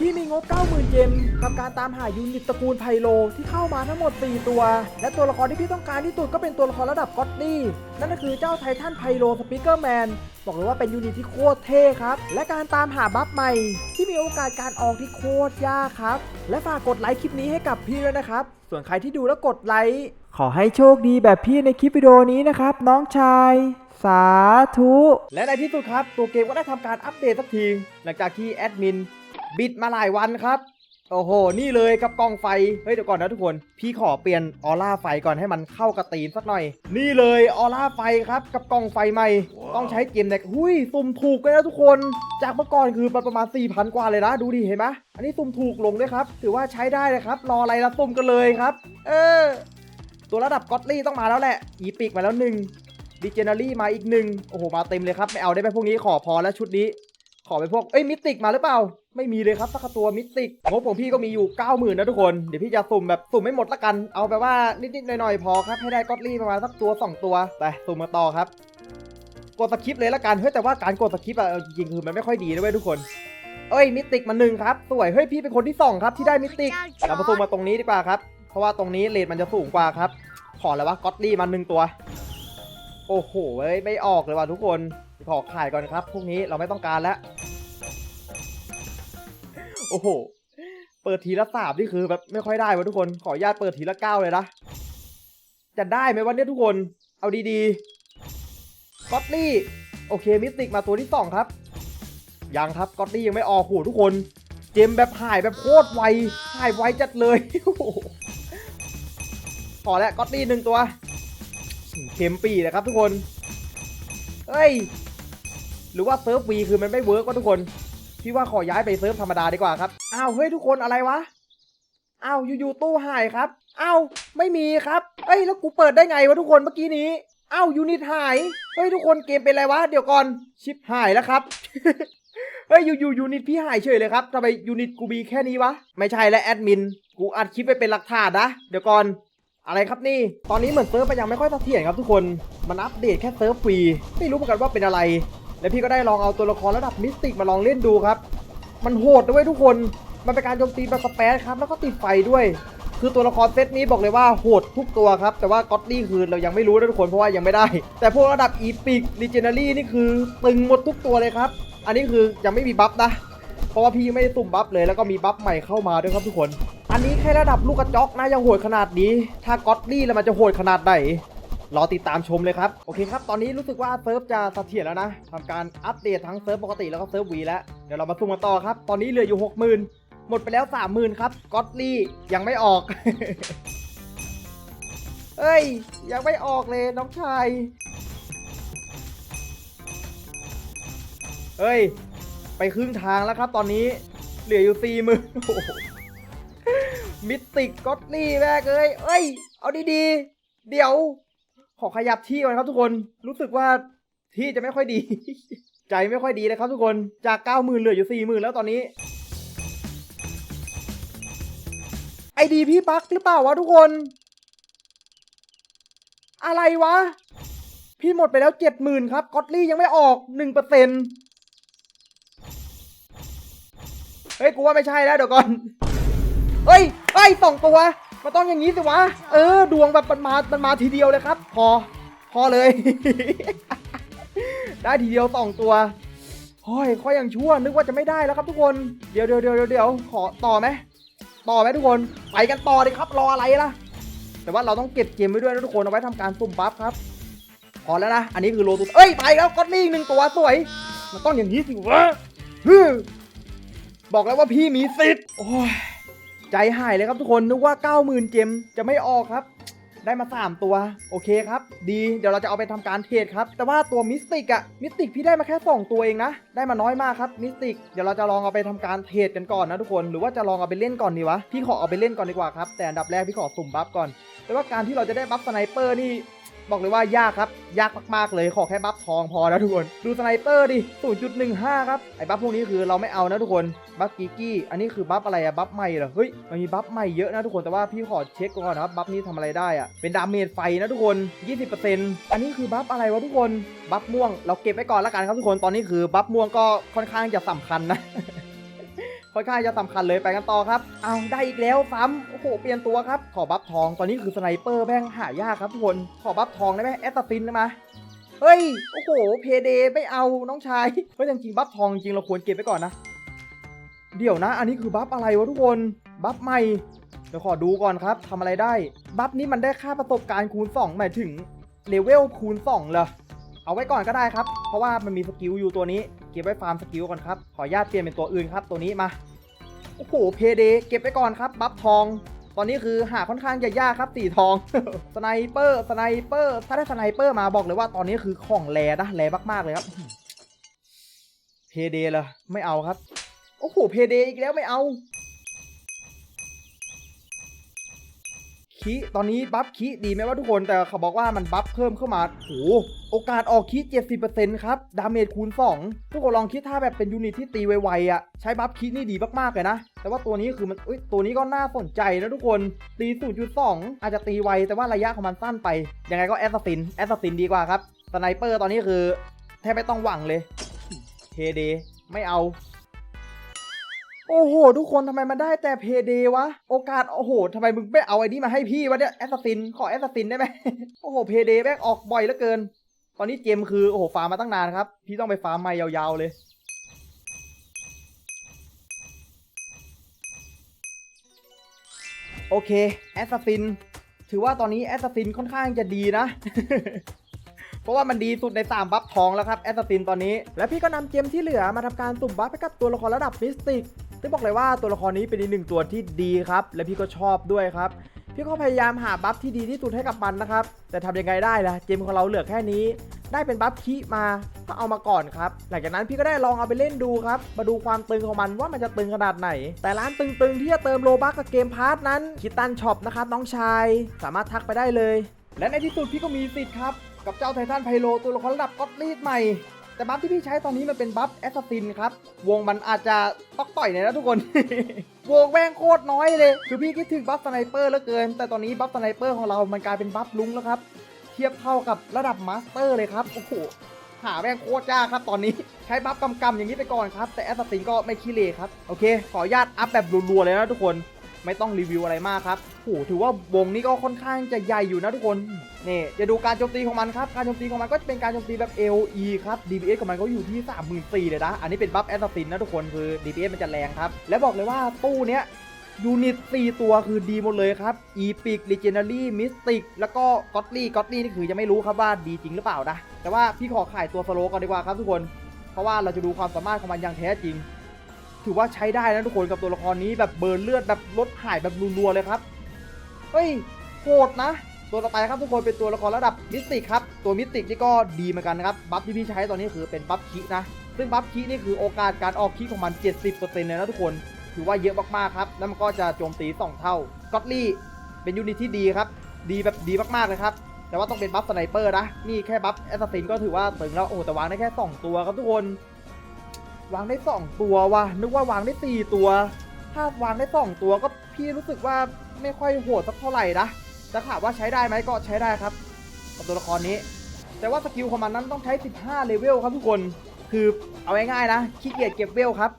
พี่มีงบ 90,000เจมกับการตามหายูนิตตระกูลไพโลที่เข้ามาทั้งหมด 4 ตัว และตัวละครที่พี่ต้องการที่สุดก็เป็นตัวละครระดับก็อตตี้นั่นก็คือเจ้าไททันไพโลสปิเกอร์แมนบอกเลยว่าเป็นยูนิตที่โคตรเท่ครับ และการตามหาบัฟใหม่ ที่มีโอกาสการออกที่โคตรยากครับ และฝากกดไลค์คลิปนี้ให้กับพี่ด้วยนะครับ ส่วนใครที่ดูแล้วกดไลค์ขอให้โชคดีแบบพี่ในคลิปวิดีโอนี้นะครับ น้องชาย สาธุ และในที่สุดครับ ตัวเกมก็ได้ทำการอัปเดตสักทีหลังจากที่แอดมิน บิดมาหลายวันครับ โอ้โห นี่เลยกับกล้องไฟ เฮ้ยเดี๋ยวก่อนนะทุกคน พี่ขอเปลี่ยนออร่าไฟก่อนให้มันเข้ากับตีนสักหน่อย นี่เลยออร่าไฟครับกับกล้องไฟใหม่ ต้องใช้เกมเน็กหุ้ยสุ่มถูกเลยนะทุกคน จากเมื่อก่อนคือประมาณ4,000กว่าเลยนะ ดูดิเห็นไหมอันนี้สุ่มถูกลงด้วยครับ ถือว่าใช้ได้เลยครับ รออะไรละสุ่มกันเลยครับ เออ ตัวระดับก็อตลี่ต้องมาแล้วแหละ อีปิกมาแล้วหนึ่งดิเจเนอรี่มาอีกหนึ่งโอ้โห มาเต็มเลยครับ ไม่เอาได้ไหมพวกนี้ขอพอแล้วชุดนี้ ขอเป็นพวก เอ้ย มิติกมาหรือเปล่า ไม่มีเลยครับสักตัวมิติกงบของพี่ก็มีอยู่ 90,000นะทุกคน เดี๋ยวพี่จะสุ่มแบบสุ่มไม่หมดละกัน เอาแบบว่านิดๆหน่อยๆพอครับ ให้ได้ก็อตลี่ประมาณสักตัว 2 ตัว ไปสุ่มมาต่อครับ กดสคริปต์เลยละกัน เฮ้ยแต่ว่าการกดสคริปต์อะจริงๆคือมันไม่ค่อยดีนะเว้ยทุกคน เอ้ยมิติกมาหนึ่งครับ สวย เฮ้ยพี่เป็นคนที่สองครับที่ได้มิติกเรามาซูมมาตรงนี้ดีกว่าครับ เพราะว่าตรงนี้เลทมันจะสูงกว่าครับ ขอแล้ววะก็อตลี่มาหนึ่งตัว โอ้โหเอ้ยไม่ออกเลยว่ะทุกคนขอขายก่อนครับพวกนี้เราไม่ต้องการแล้ว โอ้โห เปิดทีละสามนี่คือแบบไม่ค่อยได้วะทุกคน ขออนุญาตเปิดทีละเก้าเลยนะ จะได้ไหมวันนี้ทุกคน เอาดีๆก็อตลี่ โอเค มิสติกมาตัวที่สองครับ ยังครับก็อตลี่ยังไม่ออกโหทุกคน เจมแบบหายแบบโคตรไว หายไวจัดเลยโอ้โหพอแล้วก็อตลี่หนึ่งตัวเข็มปีนะครับทุกคน เฮ้ย หรือว่าเซิร์ฟวีคือมันไม่เวิร์กวะทุกคน พี่ว่าขอย้ายไปเซิร์ฟธรรมดาดีกว่าครับ อ้าวเฮ้ยทุกคนอะไรวะ อ้าวอยู่ๆตู้หายครับ อ้าวไม่มีครับ เอ้ยแล้วกูเปิดได้ไงวะทุกคนเมื่อกี้นี้ อ้าวยูนิตหาย เฮ้ยทุกคนเกมเป็นไรวะเดี๋ยวก่อนชิปหายแล้วครับ เฮ้ยอยู่ๆยูนิตพี่หายเฉยเลยครับทำไมยูนิตกูมีแค่นี้วะ ไม่ใช่แล้วแอดมิน กูอัดคลิปไปเป็นหลักฐานนะ เดี๋ยวก่อนอะไรครับนี่ ตอนนี้เหมือนเซิร์ฟมันยังไม่ค่อยเสถียรครับทุกคน มันอัปเดตแค่เซิร์ฟฟรี ไม่รู้เหมือนกันว่าเป็นอะไร แล้วพี่ก็ได้ลองเอาตัวละครระดับมิสติกมาลองเล่นดูครับ มันโหดด้วยทุกคน มันเป็นการโจมตีแบบสเปซครับแล้วก็ติดไฟด้วย คือตัวละครเซตนี้บอกเลยว่าโหดทุกตัวครับ แต่ว่าก็อตลี่คือเรายังไม่รู้นะทุกคนเพราะว่ายังไม่ได้ แต่พวกระดับอีพิกลีเจนารี่นี่คือตึงหมดทุกตัวเลยครับ อันนี้คือยังไม่มีบัฟนะ เพราะว่าพี่ไม่ได้ตุ่มบัฟเลยแล้วก็มีบัฟใหม่เข้ามาด้วยครับทุกคน อันนี้แค่ระดับลูกกระจอกนะยังโหดขนาดนี้ ถ้าก็อตลี่แล้วมันจะโหดขนาดไหน รอติดตามชมเลยครับ โอเคครับ ตอนนี้รู้สึกว่าเซิร์ฟจะเสถียรแล้วนะทำการอัปเดตทั้งเซิร์ฟปกติแล้วก็เซิร์ฟวีแล้ว เดี๋ยวเรามาซุ่มกันต่อครับ ตอนนี้เหลืออยู่ 60,000 หมดไปแล้ว 30,000 ครับก็อตลี่ยังไม่ออก เอ้ย ยังไม่ออกเลยน้องชายเฮ้ย ไปครึ่งทางแล้วครับ ตอนนี้เหลืออยู่สี่หมื่นมิติกก็อตลี่แม่เอ้ย เอ้ย เอาดีๆ เดี๋ยว ขอขยับที่ก่อนครับทุกคน รู้สึกว่าที่จะไม่ค่อยดี ใจไม่ค่อยดีนะครับทุกคน จากเก้าหมื่นเหลืออยู่สี่หมื่นแล้วตอนนี้ ไอดีพี่บั๊กหรือเปล่าวะทุกคน อะไรวะ พี่หมดไปแล้วเจ็ดหมื่นครับก็อตลี่ยังไม่ออกหนึ่งเปอร์เซ็นเฮ้ย กูว่าไม่ใช่แล้วเดี๋ยวก่อน เฮ้ยเฮ้ยสองตัว มันต้องอย่างนี้สิวะ เออ ดวงแบบมันมา มันมาทีเดียวเลยครับ พอ พอเลย ได้ทีเดียวสองตัวโอ้ยข้อยยังชั่ว นึกว่าจะไม่ได้แล้วครับทุกคน เดี๋ยวเดี๋ยวเดี๋ยวเดี๋ยวขอต่อไหม ต่อไหมทุกคน ไปกันต่อเลยครับ รออะไรล่ะ แต่ว่าเราต้องเก็บเกมไว้ด้วยนะทุกคน เอาไว้ทำการสุ่มบัฟครับ พอแล้วนะ อันนี้คือโลตุสเอ้ย ไปแล้วก็อตลี่อีกหนึ่งตัวสวย มันต้องอย่างนี้สิวะฮึบอกแล้วว่าพี่มีสิทธิ์ โอ้ย ใจหายเลยครับทุกคนนึกว่า 90,000 เจมจะไม่ออกครับ ได้มา 3 ตัว โอเคครับ ดีเดี๋ยวเราจะเอาไปทำการเทรดครับ แต่ว่าตัวมิสติกอะมิสติกพี่ได้มาแค่ 2 ตัวเองนะ ได้มาน้อยมากครับมิสติกเดี๋ยวเราจะลองเอาไปทำการเทรดกันก่อนนะทุกคนหรือว่าจะลองเอาไปเล่นก่อนดีวะพี่ขอเอาไปเล่นก่อนดีกว่าครับแต่อันดับแรกพี่ขอสุ่มบัฟก่อน แต่ว่าการที่เราจะได้บัฟสไนเปอร์นี่ บอกเลยว่ายากครับ ยากมากๆเลยขอแค่บัฟทองพอนะทุกคน ดูสไนเปอร์ดิ 0.15 ครับ ไอ้บัฟพวกนี้คือเราไม่เอานะทุกคน บัฟกีกี้ อันนี้คือบัฟอะไรอะบัฟใหม่เหรอ เฮ้ย มันมีบัฟใหม่เยอะนะทุกคน แต่ว่าพี่ขอเช็คก่อนนะครับ บัฟนี้ทำอะไรได้อะเป็นดาเมจไฟนะทุกคน 20%อันนี้คือบัฟอะไรวะทุกคน บัฟม่วง เราเก็บไว้ก่อนละกันครับทุกคน ตอนนี้คือบัฟม่วงก็ค่อนข้างจะสำคัญนะ ค่อนข้างจะสำคัญเลยไปกันต่อครับ เอาได้อีกแล้วซ้ำโอ้โหเปลี่ยนตัวครับ ขอบัฟทองตอนนี้คือสไนเปอร์แม่งหายากครับทุกคนขอบัฟทองได้ไหมแอสตัซินได้ไหมเฮ้ยโอ้โหเพเดไม่เอาน้องชายเฮ้ยจริงๆบัฟทองจริงเราควรเก็บไว้ก่อนนะ เดี๋ยวนะ อันนี้คือบัฟอะไรวะทุกคนบัฟใหม่เดี๋ยวขอดูก่อนครับทำอะไรได้ บัฟนี้มันได้ค่าประสบการณ์คูณ 2 หมายถึงเลเวลคูณ2เหรอเอาไว้ก่อนก็ได้ครับ เพราะว่ามันมีสกิลอยู่ตัวนี้ ก็บไว้ฟาร์มสกิลก่อนครับ ขออนุญาตเปลี่ยนเป็นตัวอื่นครับ ตัวนี้มา โอ้โห เพเดเก็บไว้ก่อนครับ บัฟทอง ตอนนี้คือหาค่อนข้างจะยากครับสีทอง สไนเปอร์ สไนเปอร์ ถ้าได้สไนเปอร์มาบอกเลยว่าตอนนี้คือของแรนะแรมากๆเลยครับ เพเดเลยไม่เอาครับ โอ้โห เพเดอีกแล้วไม่เอา คีตอนนี้บัฟคีดีไหมว่าทุกคนแต่เขาบอกว่ามันบัฟเพิ่มเข้ามาโหโอกาสออกคี70%ครับ ดาเมจคูณ 2 ทุกคนลองคิดถ้าแบบเป็นยูนิตที่ตีไวๆอะใช้บัฟคีนี่ดีมากๆเลยนะ แต่ว่าตัวนี้คือมันเอ้ยตัวนี้ก็น่าสนใจนะทุกคนตี0.2อาจจะตีไวแต่ว่าระยะของมันสั้นไป ยังไงก็แอสซัสซินแอสซัสซินดีกว่าครับสไนเปอร์ตอนนี้คือแทบไม่ต้องหวังเลยเฮเดไม่เอา โอ้โห ทุกคนทำไมมันได้แต่เพเดวะ โอกาส โอ้โหทำไมมึงไม่เอาไอ้นี่มาให้พี่วะเนี่ยแอสซัสซิน ขอแอสซัสซินได้ไหม โอ้โห เพเดแม่งออกบ่อยเหลือเกิน ตอนนี้เจมคือ โอ้โห ฟาร์มมาตั้งนานครับ พี่ต้องไปฟาร์มใหม่ยาวๆเลย โอเค แอสซัสซิน ถือว่าตอนนี้แอสซัสซินค่อนข้างจะดีนะเพราะว่ามันดีสุดใน 3 บัฟทองแล้วครับ แอสซัสซินตอนนี้ และพี่ก็นำเจมที่เหลือมาทำการสุ่มบัฟให้กับตัวละครระดับมิสติก ซึ่งบอกเลยว่าตัวละครนี้เป็นอีกหนึ่งตัวที่ดีครับ และพี่ก็ชอบด้วยครับ พี่ก็พยายามหาบัฟที่ดีที่สุดให้กับมันนะครับ แต่ทำยังไงได้ล่ะเจมของเราเหลือแค่นี้ ได้เป็นบัฟคีมาก็เอามาก่อนครับ หลังจากนั้นพี่ก็ได้ลองเอาไปเล่นดูครับ มาดูความตึงของมันว่ามันจะตึงขนาดไหน แต่ร้านตึงๆที่จะเติมโลบัคกับเกมพาร์ทนั้นคิดตันช็อปนะครับน้องชาย สามารถทักไปได้เลย และในที่สุดพี่ก็มีสิทธิ์ครับกับเจ้าไททันไพโลตัวละครระดับก็อตลีดใหม่ แต่บัฟที่พี่ใช้ตอนนี้มันเป็นบัฟแอสซัสซินครับ วงมันอาจจะตอกต่อยหน่อยนะทุกคน วงแม่งโคตรน้อยเลย คือพี่คิดถึงบัฟสไนเปอร์เหลือเกิน แต่ตอนนี้บัฟสไนเปอร์ของเรามันกลายเป็นบัฟลุงแล้วครับ เทียบเท่ากับระดับมาสเตอร์เลยครับ โอ้โห หาแม่งโคตรยากครับตอนนี้ ใช้บัฟกำๆอย่างนี้ไปก่อนครับ แต่แอสซัสซินก็ไม่ขี้เหร่ครับ โอเค ขออนุญาตอัพแบบรัวๆเลยนะทุกคน ไม่ต้องรีวิวอะไรมากครับโอ้โหถือว่าวงนี้ก็ค่อนข้างจะใหญ่อยู่นะทุกคนนี่จะดูการโจมตีของมันครับการโจมตีของมันก็จะเป็นการโจมตีแบบ AOE ครับ DPS ของมันก็อยู่ที่34,000เลยนะอันนี้เป็นบัฟแอสซัสซินนะทุกคนคือ DPS มันจะแรงครับและบอกเลยว่าตู้เนี้ยยูนิต 4 ตัวคือดีหมดเลยครับ Epic Legendary Mystic แล้วก็ Godly Godly นี่คือยังไม่รู้ครับว่าดีจริงหรือเปล่านะแต่ว่าพี่ขอขายตัวสโลก่อนดีกว่าครับทุกคน เพราะว่าเราจะดูความสามารถของมันอย่างแท้จริง ถือว่าใช้ได้นะทุกคนกับตัวละครนี้แบบเบิร์นเลือดแบบลดหายแบบรัวๆเลยครับเฮ้ยโหดนะ ตัวต่อไปครับทุกคนเป็นตัวละครระดับมิสติกครับตัวมิสติกนี่ก็ดีเหมือนกันนะครับบัฟที่พี่ใช้ตอนนี้คือเป็นบัฟคินะซึ่งบัฟคินี่คือโอกาสการออกคิของมัน 70%เลยนะทุกคนถือว่าเยอะมากๆครับแล้วมันก็จะโจมตี2เท่าก็อตลี่เป็นยูนิตที่ดีครับดีแบบดีมากๆเลยครับแต่ว่าต้องเป็นบัฟสไนเปอร์นะนี่แค่บัฟแอสซัสซินก็ถือว่าตึงแล้วโอ้แต่วางได้แค่ 2 ตัวครับทุกคน วางได้2ตัววะนึกว่าวางได้4ตัว ถ้าวางได้2ตัวก็พี่รู้สึกว่าไม่ค่อยโหดสักเท่าไหร่นะแต่ถามว่าใช้ได้ไหมก็ใช้ได้ครับกับตัวละครนี้ แต่ว่าสกิลของมันนั้นต้องใช้ 15 เลเวลครับทุกคน คือเอาง่ายๆนะขี้เกียจเก็บเวลครับ